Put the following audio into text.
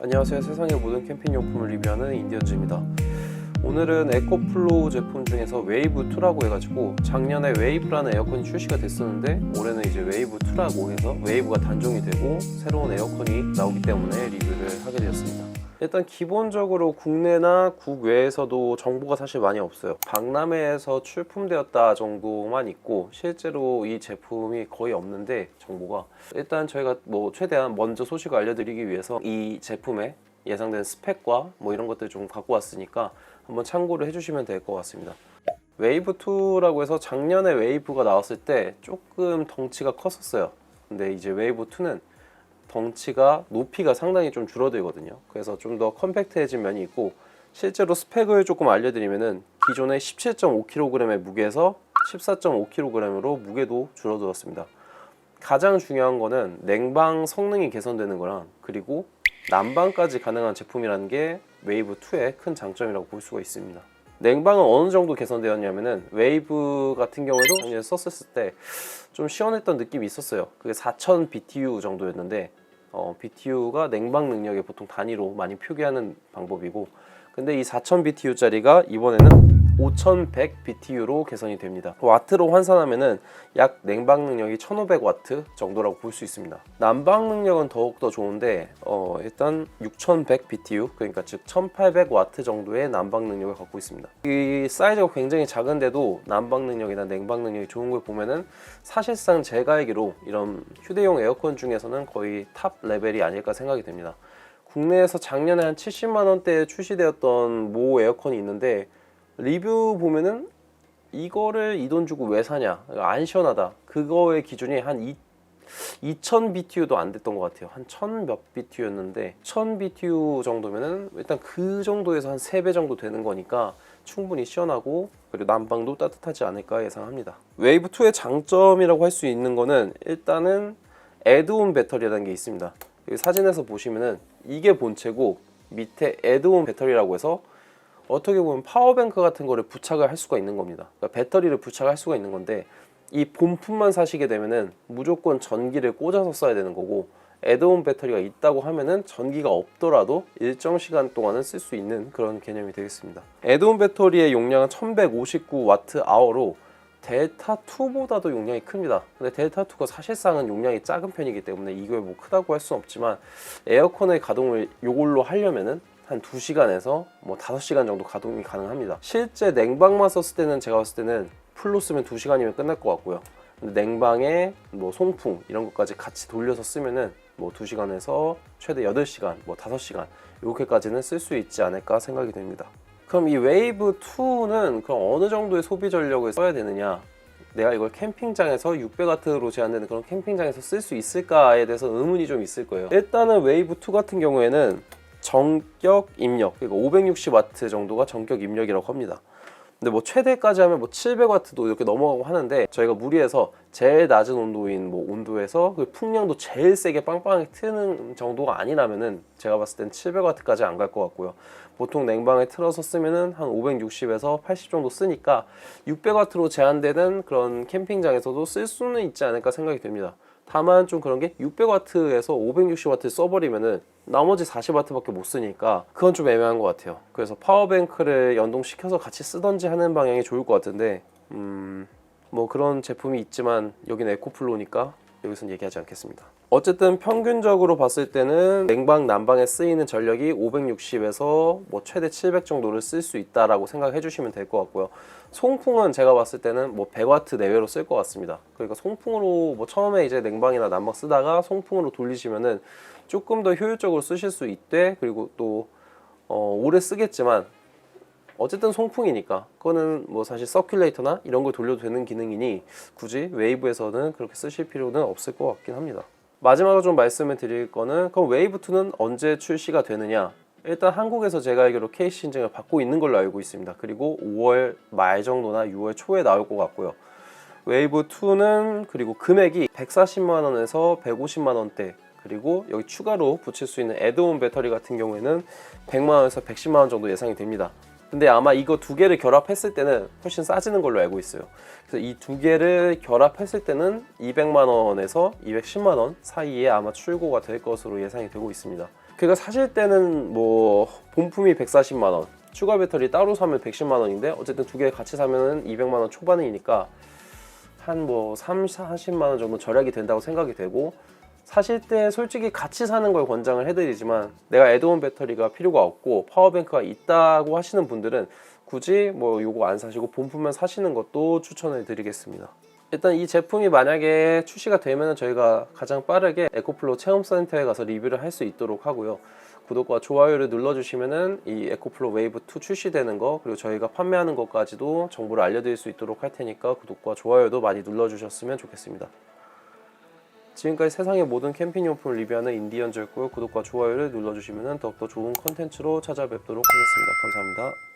안녕하세요. 세상의 모든 캠핑 용품을 리뷰하는 인디언즈입니다. 오늘은 에코플로우 제품 중에서 웨이브 2라고 해가지고 작년에 웨이브라는 에어컨이 출시가 됐었는데 올해는 이제 웨이브 2라고 해서 웨이브가 단종이 되고 새로운 에어컨이 나오기 때문에 리뷰를 하게 되었습니다. 일단 기본적으로 국내나 국외에서도 정보가 사실 많이 없어요. 박람회에서 출품되었다 정도만 있고 실제로 이 제품이 거의 없는데 정보가 일단 저희가 뭐 최대한 먼저 소식을 알려드리기 위해서 이 제품의 예상된 스펙과 뭐 이런 것들 좀 갖고 왔으니까 한번 참고를 해주시면 될 것 같습니다. 웨이브 2라고 해서 작년에 웨이브가 나왔을 때 조금 덩치가 컸었어요. 근데 이제 웨이브 2는 덩치가 높이가 상당히 좀 줄어들거든요. 그래서 좀 더 컴팩트해진 면이 있고 실제로 스펙을 조금 알려드리면은 기존의 17.5kg의 무게에서 14.5kg으로 무게도 줄어들었습니다. 가장 중요한 거는 냉방 성능이 개선되는 거랑 그리고 난방까지 가능한 제품이라는 게 웨이브 2의 큰 장점이라고 볼 수가 있습니다. 냉방은 어느 정도 개선되었냐면은 웨이브 같은 경우에도 작년에 썼을 때 좀 시원했던 느낌이 있었어요. 그게 4000 BTU 정도였는데 어, BTU가 냉방 능력의 보통 단위로 많이 표기하는 방법이고 근데 이 4000 BTU짜리가 이번에는 5100 BTU로 개선이 됩니다. 와트로 환산하면은 약 냉방 능력이 1500와트 정도라고 볼 수 있습니다. 난방 능력은 더욱 더 좋은데 어, 일단 6100 BTU 그러니까 즉 1800와트 정도의 난방 능력을 갖고 있습니다. 이 사이즈가 굉장히 작은데도 난방 능력이나 냉방 능력이 좋은 걸 보면은 사실상 제가 알기로 이런 휴대용 에어컨 중에서는 거의 탑 레벨이 아닐까 생각이 됩니다. 국내에서 작년에 한 70만 원대에 출시되었던 모 에어컨이 있는데 리뷰 보면은 이거를 이 돈 주고 왜 사냐? 안 시원하다. 그거의 기준이 한 2, 2000 BTU도 안 됐던 것 같아요. 한 1000몇 BTU였는데 1000 BTU 정도면은 일단 그 정도에서 한 3배 정도 되는 거니까 충분히 시원하고 그리고 난방도 따뜻하지 않을까 예상합니다. 웨이브 2의 장점이라고 할 수 있는 거는 일단은 애드온 배터리라는 게 있습니다. 여기 사진에서 보시면은 이게 본체고 밑에 애드온 배터리라고 해서 어떻게 보면 파워뱅크 같은 거를 부착을 할 수가 있는 겁니다. 그러니까 배터리를 부착할 수가 있는 건데 이 본품만 사시게 되면은 무조건 전기를 꽂아서 써야 되는 거고 애드온 배터리가 있다고 하면은 전기가 없더라도 일정 시간 동안은 쓸 수 있는 그런 개념이 되겠습니다. 애드온 배터리의 용량은 1159Wh로 델타 2보다도 용량이 큽니다. 근데 델타 2가 사실상은 용량이 작은 편이기 때문에 이걸 뭐 크다고 할 수는 없지만 에어컨의 가동을 이걸로 하려면은 한 2시간에서 뭐 5시간 정도 가동이 가능합니다. 실제 냉방만 썼을 때는 제가 봤을 때는 풀로 쓰면 2시간이면 끝날 것 같고요. 냉방에 뭐 송풍 이런 것까지 같이 돌려서 쓰면은 뭐 2시간에서 최대 8시간, 뭐 5시간 이렇게까지는 쓸 수 있지 않을까 생각이 됩니다. 그럼 이 웨이브 2는 그럼 어느 정도의 소비 전력을 써야 되느냐? 내가 이걸 캠핑장에서 600W로 제한되는 그런 캠핑장에서 쓸 수 있을까에 대해서 의문이 좀 있을 거예요. 일단은 웨이브 2 같은 경우에는 정격 입력, 그러니까 560W 정도가 정격 입력이라고 합니다. 근데 뭐 최대까지 하면 뭐 700W도 이렇게 넘어가고 하는데 저희가 무리해서 제일 낮은 온도인 뭐 온도에서 그 풍량도 제일 세게 빵빵하게 트는 정도가 아니라면은 제가 봤을 땐 700W까지 안 갈 것 같고요. 보통 냉방에 틀어서 쓰면은 한 560에서 80 정도 쓰니까 600W로 제한되는 그런 캠핑장에서도 쓸 수는 있지 않을까 생각이 됩니다. 다만 좀 그런 게 600W에서 560W 써버리면은 나머지 40W밖에 못 쓰니까 그건 좀 애매한 것 같아요. 그래서 파워뱅크를 연동시켜서 같이 쓰던지 하는 방향이 좋을 것 같은데, 음, 뭐 그런 제품이 있지만 여기는 에코플로니까 여기서는 얘기하지 않겠습니다. 어쨌든 평균적으로 봤을 때는 냉방, 난방에 쓰이는 전력이 560에서 뭐 최대 700 정도를 쓸 수 있다라고 생각해 주시면 될 것 같고요. 송풍은 제가 봤을 때는 뭐 100와트 내외로 쓸 것 같습니다. 그러니까 송풍으로 뭐 처음에 이제 냉방이나 난방 쓰다가 송풍으로 돌리시면은 조금 더 효율적으로 쓰실 수 있대. 그리고 또 어, 오래 쓰겠지만 어쨌든 송풍이니까 그거는 뭐 사실 서큘레이터나 이런 걸 돌려도 되는 기능이니 굳이 웨이브에서는 그렇게 쓰실 필요는 없을 것 같긴 합니다. 마지막으로 좀 말씀을 드릴 거는 그럼 웨이브 2는 언제 출시가 되느냐? 일단 한국에서 제가 알기로 KC 인증을 받고 있는 걸로 알고 있습니다. 그리고 5월 말 정도나 6월 초에 나올 것 같고요. 웨이브 2는 그리고 금액이 140만 원에서 150만 원대 그리고 여기 추가로 붙일 수 있는 애드온 배터리 같은 경우에는 100만 원에서 110만 원 정도 예상이 됩니다. 근데 아마 이거 두 개를 결합했을 때는 훨씬 싸지는 걸로 알고 있어요. 그래서 이 두 개를 결합했을 때는 200만 원에서 210만 원 사이에 아마 출고가 될 것으로 예상이 되고 있습니다. 그가 사실 때는 뭐 본품이 140만 원, 추가 배터리 따로 사면 110만 원인데 어쨌든 두 개 같이 사면은 200만 원 초반이니까 한 뭐 3, 40만 원 정도 절약이 된다고 생각이 되고 사실 때 솔직히 같이 사는 걸 권장을 해드리지만 내가 애드온 배터리가 필요가 없고 파워뱅크가 있다고 하시는 분들은 굳이 뭐 요거 안 사시고 본품만 사시는 것도 추천해 드리겠습니다. 일단 이 제품이 만약에 출시가 되면 저희가 가장 빠르게 에코플로 체험센터에 가서 리뷰를 할 수 있도록 하고요. 구독과 좋아요를 눌러주시면은 이 에코플로 웨이브 2 출시되는 거 그리고 저희가 판매하는 것까지도 정보를 알려드릴 수 있도록 할 테니까 구독과 좋아요도 많이 눌러주셨으면 좋겠습니다. 지금까지 세상의 모든 캠핑 용품을 리뷰하는 인디언즈였고요. 구독과 좋아요를 눌러주시면 더욱더 좋은 컨텐츠로 찾아뵙도록 하겠습니다. 감사합니다.